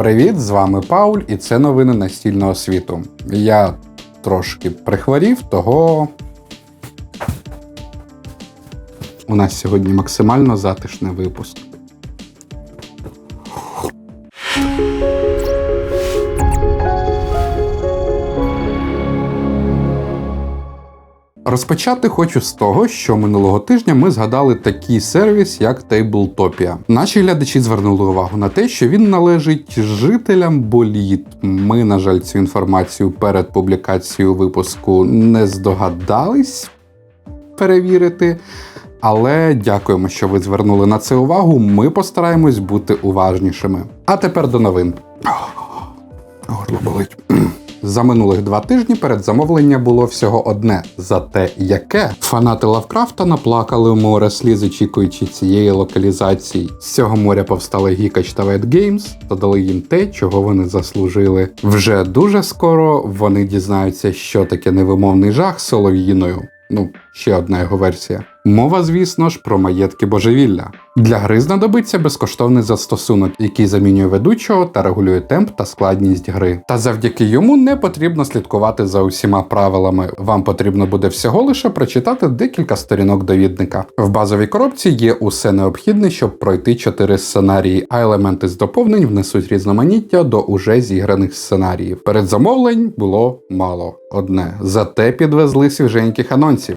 Привіт, з вами Пауль, і це новини настільного світу. Я трошки прихворів, того у нас сьогодні максимально затишний випуск. Розпочати хочу з того, що минулого тижня ми згадали такий сервіс, як Tabletopia. Наші глядачі звернули увагу на те, що він належить жителям боліт. Ми, на жаль, цю інформацію перед публікацією випуску не здогадались перевірити. Але дякуємо, що ви звернули на це увагу. Ми постараємось бути уважнішими. А тепер до новин. Горло болить. За минулих два тижні передзамовлення було всього одне. Зате яке фанати Лавкрафта наплакали у море сліз, очікуючи цієї локалізації. З цього моря повстали Гікач та Wet Games дали їм те, чого вони заслужили. Вже дуже скоро вони дізнаються, що таке невимовний жах солов'їною. Ну, ще одна його версія. Мова, звісно ж, про маєтки божевілля. Для гри знадобиться безкоштовний застосунок, який замінює ведучого та регулює темп та складність гри. Та завдяки йому не потрібно слідкувати за усіма правилами. Вам потрібно буде всього лише прочитати декілька сторінок довідника. В базовій коробці є усе необхідне, щоб пройти чотири сценарії, а елементи з доповнень внесуть різноманіття до уже зіграних сценаріїв. Передзамовлень було мало одне, зате підвезли свіженьких анонсів.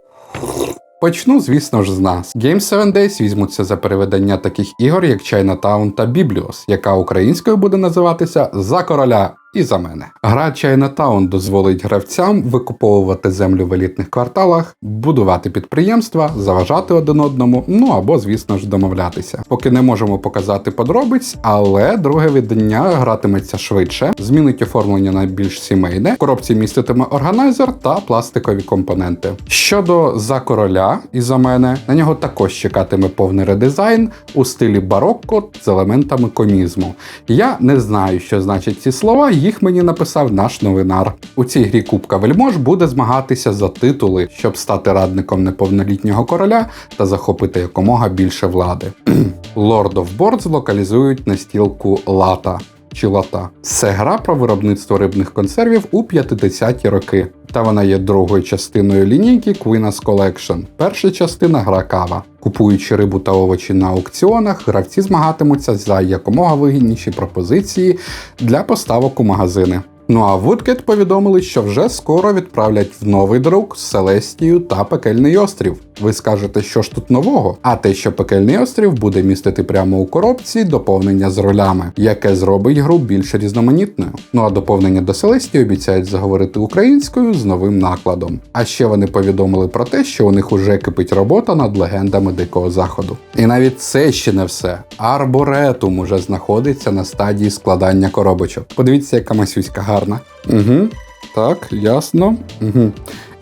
Почну, звісно ж, з нас. Game 7 Days візьмуться за переведення таких ігор, як Chinatown та Бібліос, яка українською буде називатися За короля і за мене. Гра Chinatown дозволить гравцям викуповувати землю в елітних кварталах, будувати підприємства, заважати один одному, ну або, звісно ж, домовлятися. Поки не можемо показати подробиць, але друге видання гратиметься швидше, змінить оформлення на більш сімейне. В коробці міститиме органайзер та пластикові компоненти. Щодо за короля і за мене, на нього також чекатиме повний редизайн у стилі барокко з елементами комізму. Я не знаю, що значать ці слова їх мені написав наш новинар. У цій грі Кубка Вельмож буде змагатися за титули, щоб стати радником неповнолітнього короля та захопити якомога більше влади. Lord of Boards локалізують настілку лата. Чи лата. Це гра про виробництво рибних консервів у 50-ті роки. Та вона є другою частиною лінійки Queen's Collection. Перша частина гра кава. Купуючи рибу та овочі на аукціонах, гравці змагатимуться за якомога вигідніші пропозиції для поставок у магазини. Ну а Woodcat повідомили, що вже скоро відправлять в новий друк Селестію та Пекельний острів. Ви скажете, що ж тут нового? А те, що пекельний острів буде містити прямо у коробці доповнення з ролями, яке зробить гру більш різноманітною. Ну а доповнення до Селестії обіцяють заговорити українською з новим накладом. А ще вони повідомили про те, що у них уже кипить робота над легендами Дикого Заходу. І навіть це ще не все. Арборетум уже знаходиться на стадії складання коробочок. Подивіться, яка масюська гарна. Угу. Так, ясно. Угу.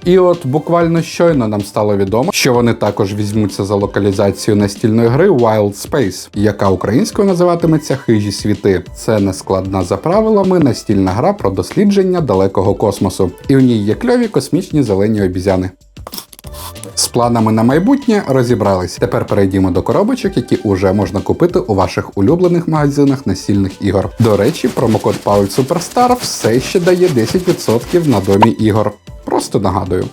І от буквально щойно нам стало відомо, що вони також візьмуться за локалізацію настільної гри Wild Space, яка українською називатиметься Хижі світи. Це нескладна за правилами настільна гра про дослідження далекого космосу. І в ній є кльові космічні зелені обізяни. З планами на майбутнє розібрались. Тепер перейдімо до коробочок, які уже можна купити у ваших улюблених магазинах настільних ігор. До речі, промокод Павель Superstar все ще дає 10% на домі ігор. Просто нагадую.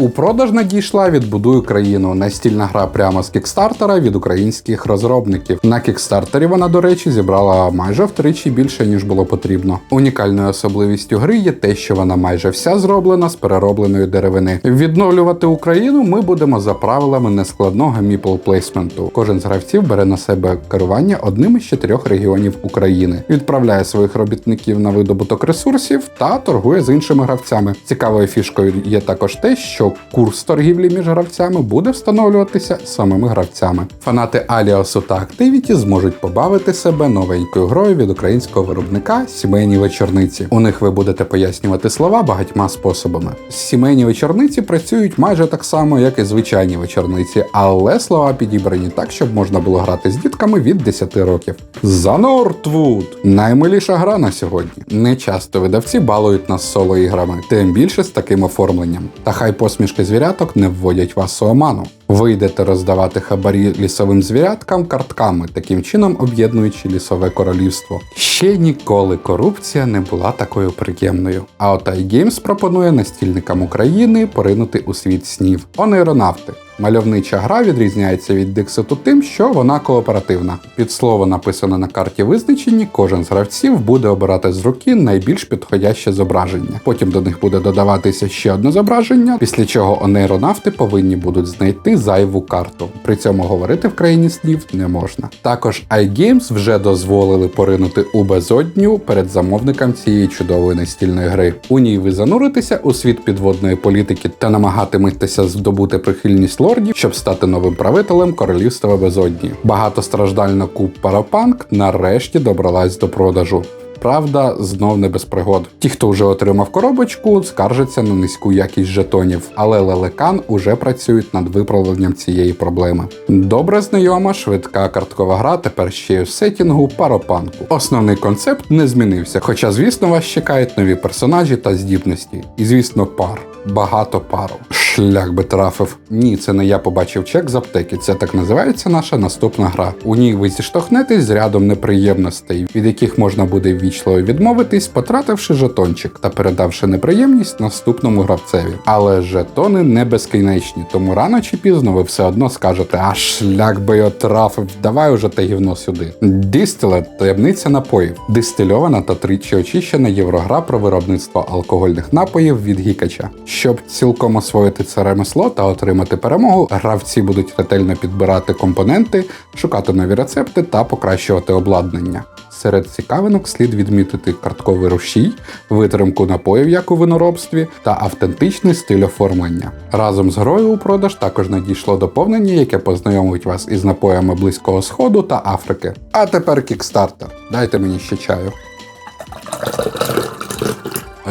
У продаж надійшла відбудую країну. Настільна гра прямо з кікстартера від українських розробників. На кікстартері вона, до речі, зібрала майже втричі більше, ніж було потрібно. Унікальною особливістю гри є те, що вона майже вся зроблена з переробленої деревини. Відновлювати Україну ми будемо за правилами нескладного міпл плейсменту. Кожен з гравців бере на себе керування одним із чотирьох регіонів України, відправляє своїх робітників на видобуток ресурсів та торгує з іншими гравцями. Цікавою фішкою є також те, що курс торгівлі між гравцями буде встановлюватися самими гравцями. Фанати Аліасу та Activity зможуть побавити себе новенькою грою від українського виробника сімейні вечорниці. У них ви будете пояснювати слова багатьма способами. Сімейні вечорниці працюють майже так само, як і звичайні вечорниці, але слова підібрані так, щоб можна було грати з дітками від 10 років. За Нортвуд! Наймиліша гра на сьогодні. Не часто видавці балують нас соло іграми, тим більше з таким оформленням. Та хай посмішки звіряток не вводять вас у оману. Ви йдете роздавати хабарі лісовим звіряткам картками, таким чином об'єднуючи лісове королівство. Ще ніколи корупція не була такою приємною. А от iGames пропонує настільникам України поринути у світ снів. Онейронавти. Мальовнича гра відрізняється від Дикситу тим, що вона кооперативна. Під слово написане на карті визначенні, кожен з гравців буде обирати з руки найбільш підходяще зображення. Потім до них буде додаватися ще одне зображення, після чого онейронавти повинні будуть знайти зайву карту. При цьому говорити в країні снів не можна. Також iGames вже дозволили поринути у безодню перед замовником цієї чудової настільної гри. У ній ви зануритеся у світ підводної політики та намагатиметеся здобути прихильність лордів, щоб стати новим правителем королівства безодні. Багатостраждальна куб Парапанк нарешті добралась до продажу. Правда, знов не без пригод. Ті, хто вже отримав коробочку, скаржаться на низьку якість жетонів, але лелекан уже працюють над виправленням цієї проблеми. Добре знайома швидка карткова гра тепер ще й в сетінгу паропанку. Основний концепт не змінився, хоча, звісно, вас чекають нові персонажі та здібності. І, звісно, пар. Багато пару. Шлях би трафив. Ні, це не я побачив чек з аптеки. Це так називається наша наступна гра. У ній ви зіштовхнетесь з рядом неприємностей, від яких можна буде ввічливо відмовитись, потративши жетончик та передавши неприємність наступному гравцеві. Але жетони не безкінечні, тому рано чи пізно ви все одно скажете, а шлях би його трафив, давай уже те гівно сюди. Дістилет таємниця напоїв, дистильована та тричі очищена єврогра про виробництво алкогольних напоїв від гікача. Щоб цілком освоїти це ремесло та отримати перемогу, гравці будуть ретельно підбирати компоненти, шукати нові рецепти та покращувати обладнання. Серед цікавинок слід відмітити картковий рушій, витримку напоїв, як у виноробстві, та автентичний стиль оформлення. Разом з грою у продаж також надійшло доповнення, яке познайомить вас із напоями Близького Сходу та Африки. А тепер кікстартер. Дайте мені ще чаю.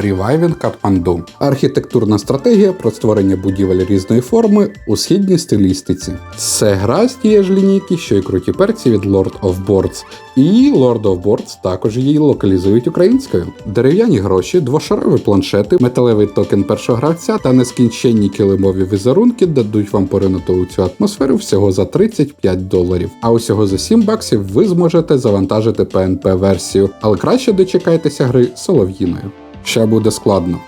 Reviving Катманду архітектурна стратегія про створення будівель різної форми у східній стилістиці. Це гра з тієї ж лінійки, що й круті перці від Lord of Boards. І Lord of Boards також її локалізують українською. Дерев'яні гроші, двошарові планшети, металевий токен першого гравця та нескінченні килимові візерунки дадуть вам поринути у цю атмосферу всього за 35 доларів. А усього за 7 баксів ви зможете завантажити PNP-версію, але краще дочекайтеся гри солов'їною. Ще буде складно.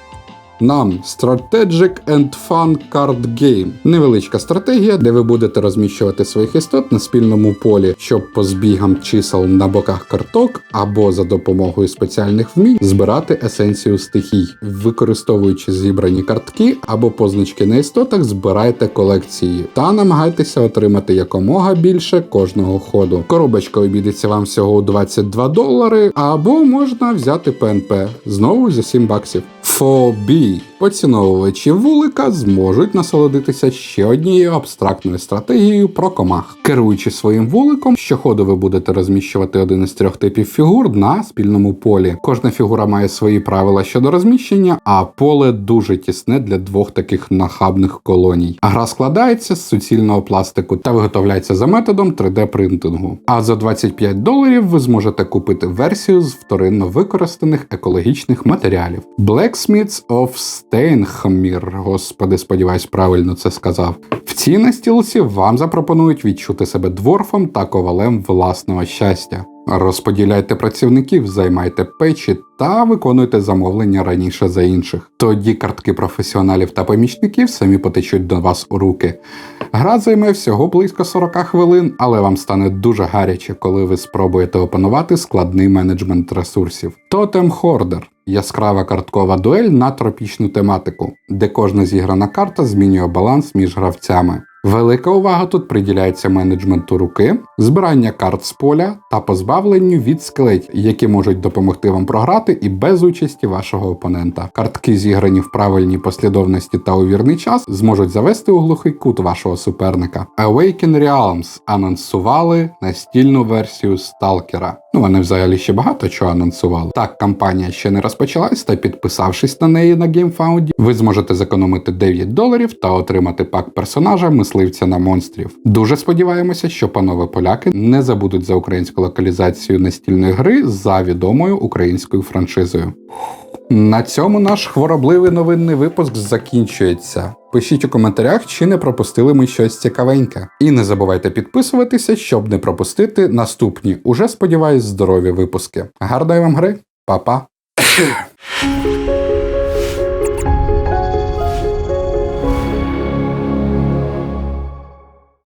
Нам Strategic and Fun Card Game. Невеличка стратегія, де ви будете розміщувати своїх істот на спільному полі, щоб по збігам чисел на боках карток або за допомогою спеціальних вмінь збирати есенцію стихій. Використовуючи зібрані картки або позначки на істотах, збирайте колекції та намагайтеся отримати якомога більше кожного ходу. Коробочка обійдеться вам всього у 22 долари, або можна взяти ПНП знову за 7 баксів. Фобі. Поціновувачі вулика зможуть насолодитися ще однією абстрактною стратегією про комах. Керуючи своїм вуликом, щоходу ви будете розміщувати один із трьох типів фігур на спільному полі. Кожна фігура має свої правила щодо розміщення, а поле дуже тісне для двох таких нахабних колоній. Гра складається з суцільного пластику та виготовляється за методом 3D-принтингу. А за 25 доларів ви зможете купити версію з вторинно використаних екологічних матеріалів. Blacksmiths of Steinhammer, господи, сподіваюсь, правильно це сказав. В цій настілці вам запропонують відчути себе дворфом та ковалем власного щастя. Розподіляйте працівників, займайте печі та виконуйте замовлення раніше за інших. Тоді картки професіоналів та помічників самі потечуть до вас у руки. Гра займе всього близько 40 хвилин, але вам стане дуже гаряче, коли ви спробуєте опанувати складний менеджмент ресурсів. Тотем Хордер яскрава карткова дуель на тропічну тематику, де кожна зіграна карта змінює баланс між гравцями. Велика увага тут приділяється менеджменту руки, збирання карт з поля та позбавленню від скелетів, які можуть допомогти вам програти і без участі вашого опонента. Картки, зіграні в правильній послідовності та у вірний час, зможуть завести у глухий кут вашого суперника. Awaken Realms анонсували настільну версію Сталкера. Ну, вони взагалі ще багато чого анонсували. Так, кампанія ще не розпочалась, та підписавшись на неї на GameFound, ви зможете зекономити 9 доларів та отримати пак персонажа мисливця на монстрів. Дуже сподіваємося, що панове поляки не забудуть за українську локалізацію настільної гри за відомою українською франшизою. На цьому наш хворобливий новинний випуск закінчується. Пишіть у коментарях, чи не пропустили ми щось цікавеньке. І не забувайте підписуватися, щоб не пропустити наступні, уже сподіваюсь, здорові випуски. Гарної вам гри, Па-па!